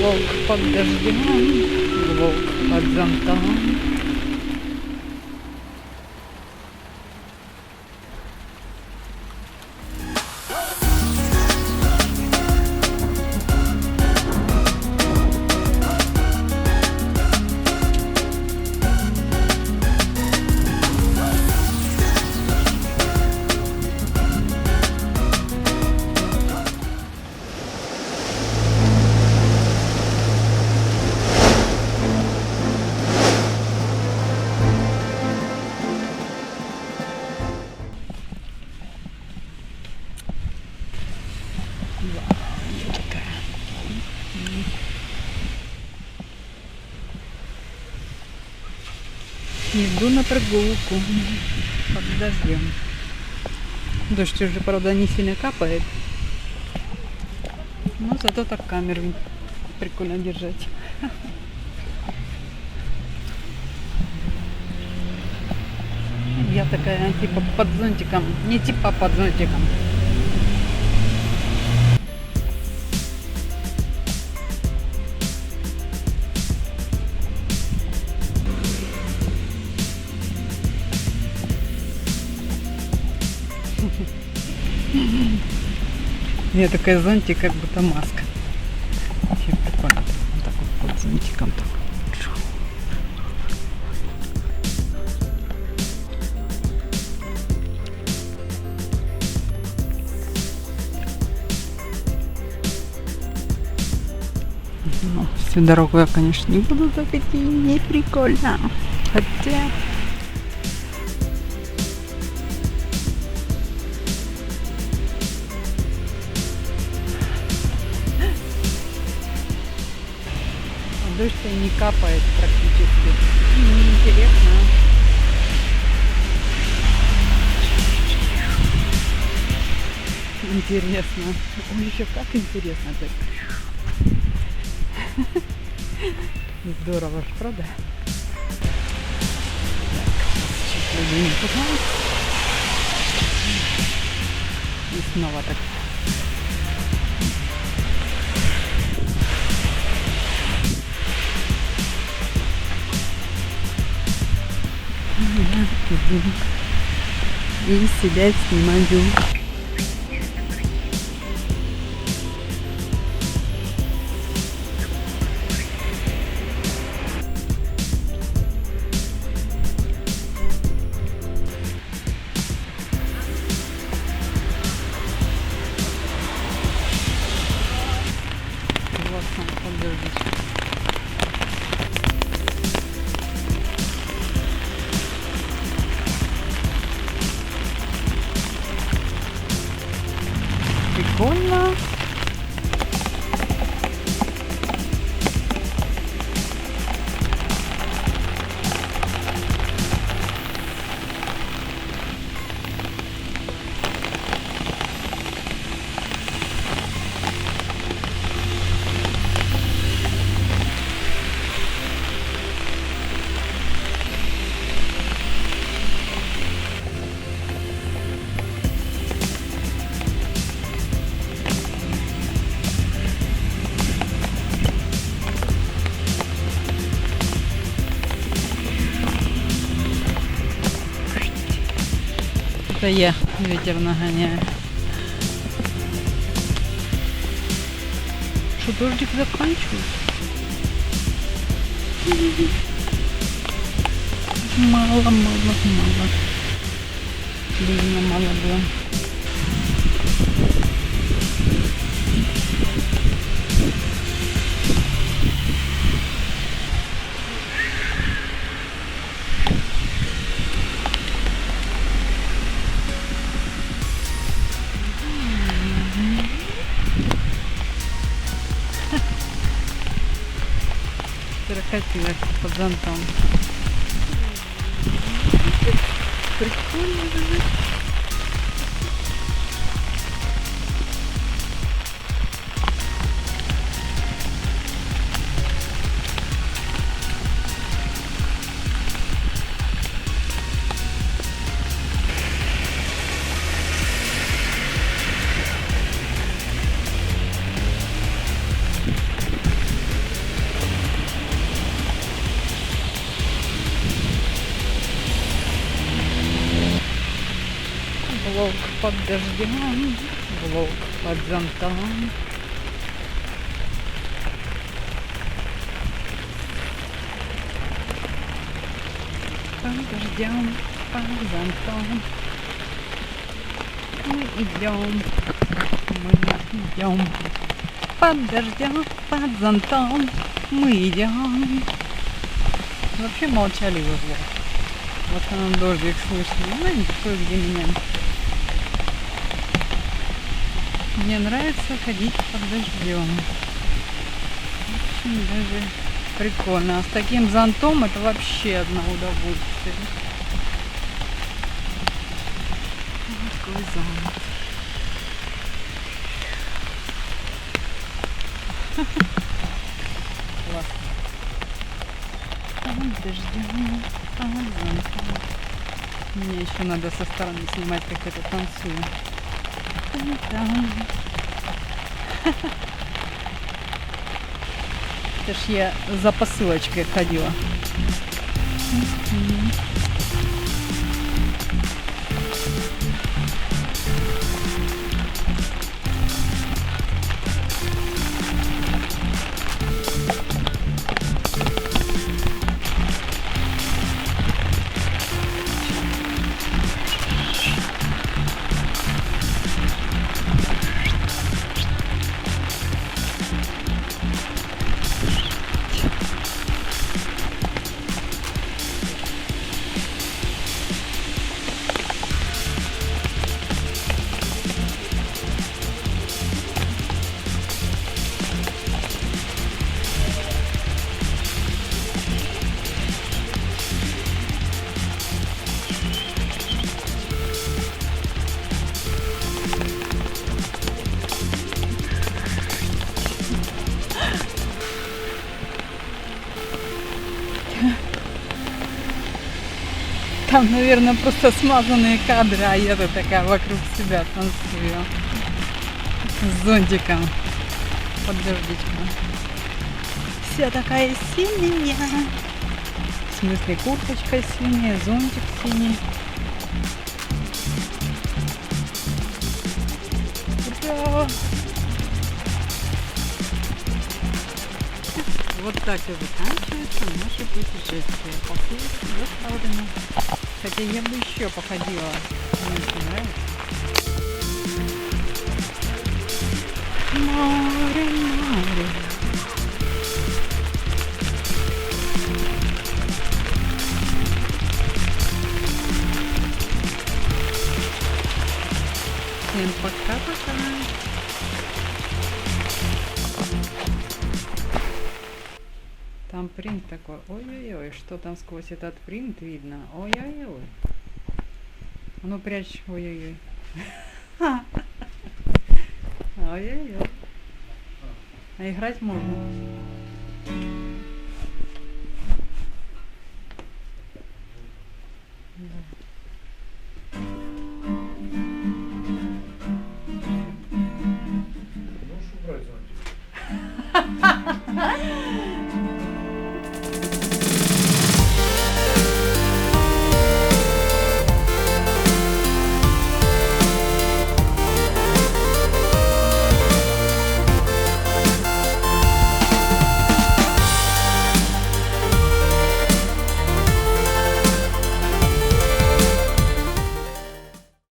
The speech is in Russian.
Волк под дождем, волк под зонтом. Иду на прогулку под дождем. Дождь уже, правда, не сильно капает. Но зато так камеру прикольно держать. Я такая типа под зонтиком. Не типа под зонтиком. Я такая зонтик, как будто маска. Вообще прикольно. Вот так вот под зонтиком так. Ну, всю дорогу я, конечно, не буду так идти, не прикольно. Хотя... Дождь-то и не капает практически. Неинтересно. Интересно. Ой, еще как интересно так. Здорово правда? Так. И снова так. И себя снимаю. Прикольно. Это я ветер нагоняю. Что, дождик заканчивается? Мало, мало, мало. Блин, мало было. Крокодилы под зонтом. Прикольно же. под дождем, влог под зонтом. Под дождем, под зонтом. Мы идем, мы идем. Под дождем, под зонтом мы идем. Вообще молчаливый влог. В основном дождик слышно. Ну, не такой, где меня. Мне нравится ходить под дождем. Очень даже прикольно. А с таким зонтом это вообще одно удовольствие. Такой зонт. Классно. Под зонтом. Мне еще надо со стороны снимать, как это танцую. Это ж я за посылочкой ходила. Там, наверное, просто смазанные кадры, а я тут такая вокруг себя танцую. С зонтиком. Под дождичком. Вся такая синяя. В смысле, курточка синяя, зонтик синий. Ура! Вот так и заканчивается наше путешествие. Посылки доставлены. Хотя я бы еще походила. Мне очень нравится. Море, море. Там принт такой. Ой-ой-ой, что там сквозь этот принт видно? Ой-ой-ой. Ну прячь. Ой-ой-ой. Ой-ой-ой. А играть можно. Да.